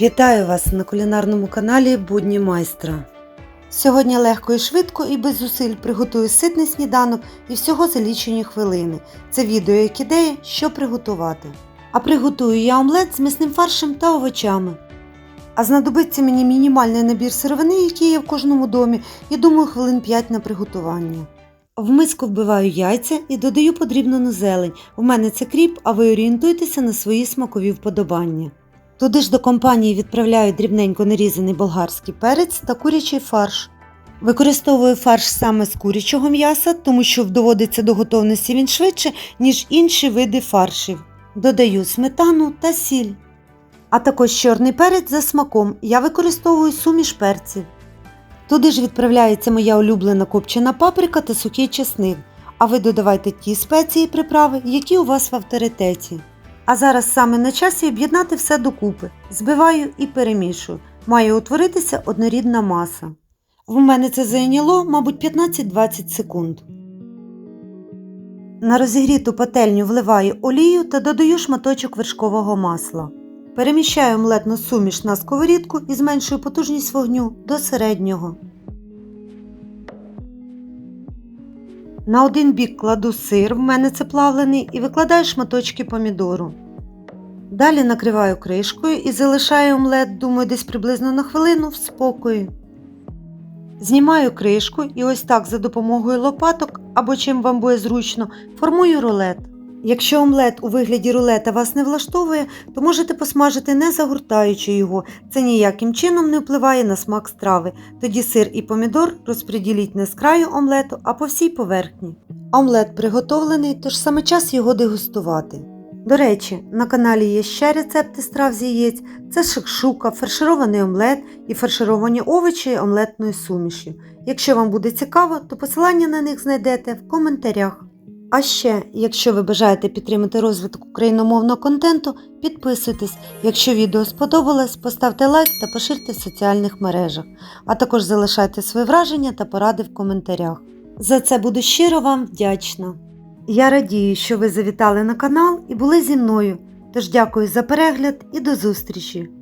Вітаю вас на кулінарному каналі Будні майстра. Сьогодні легко і швидко і без зусиль приготую ситний сніданок і всього за лічені хвилини. Це відео як ідея, що приготувати. А приготую я омлет з м'ясним фаршем та овочами. А знадобиться мені мінімальний набір сировини, який є в кожному домі, і думаю хвилин 5 на приготування. В миску вбиваю яйця і додаю подрібнену зелень. У мене це кріп, а ви орієнтуйтеся на свої смакові вподобання. Туди ж до компанії відправляю дрібненько нарізаний болгарський перець та курячий фарш. Використовую фарш саме з курячого м'яса, тому що доводиться до готовності він швидше, ніж інші види фаршів. Додаю сметану та сіль. А також чорний перець за смаком. Я використовую суміш перців. Туди ж відправляється моя улюблена копчена паприка та сухий чесник. А ви додавайте ті спеції і приправи, які у вас в авторитеті. А зараз саме на часі об'єднати все докупи. Збиваю і перемішую. Має утворитися однорідна маса. В мене це зайняло, мабуть, 15-20 секунд. На розігріту пательню вливаю олію та додаю шматочок вершкового масла. Переміщаю омлетну суміш на сковорідку і зменшую потужність вогню до середнього. На один бік кладу сир, в мене це плавлений, і викладаю шматочки помідору. Далі накриваю кришкою і залишаю омлет, думаю, десь приблизно на хвилину в спокої. Знімаю кришку і ось так за допомогою лопаток або чим вам буде зручно, формую рулет. Якщо омлет у вигляді рулета вас не влаштовує, то можете посмажити не загортаючи його. Це ніяким чином не впливає на смак страви. Тоді сир і помідор розподіліть не з краю омлету, а по всій поверхні. Омлет приготовлений, тож саме час його дегустувати. До речі, на каналі є ще рецепти страв з яєць: це шакшука, фарширований омлет і фаршировані овочі омлетною сумішю. Якщо вам буде цікаво, то посилання на них знайдете в коментарях. А ще, якщо ви бажаєте підтримати розвиток україномовного контенту, підписуйтесь. Якщо відео сподобалось, поставте лайк та поширте в соціальних мережах, а також залишайте свої враження та поради в коментарях. За це буду щиро вам вдячна. Я радію, що ви завітали на канал і були зі мною. Тож дякую за перегляд і до зустрічі!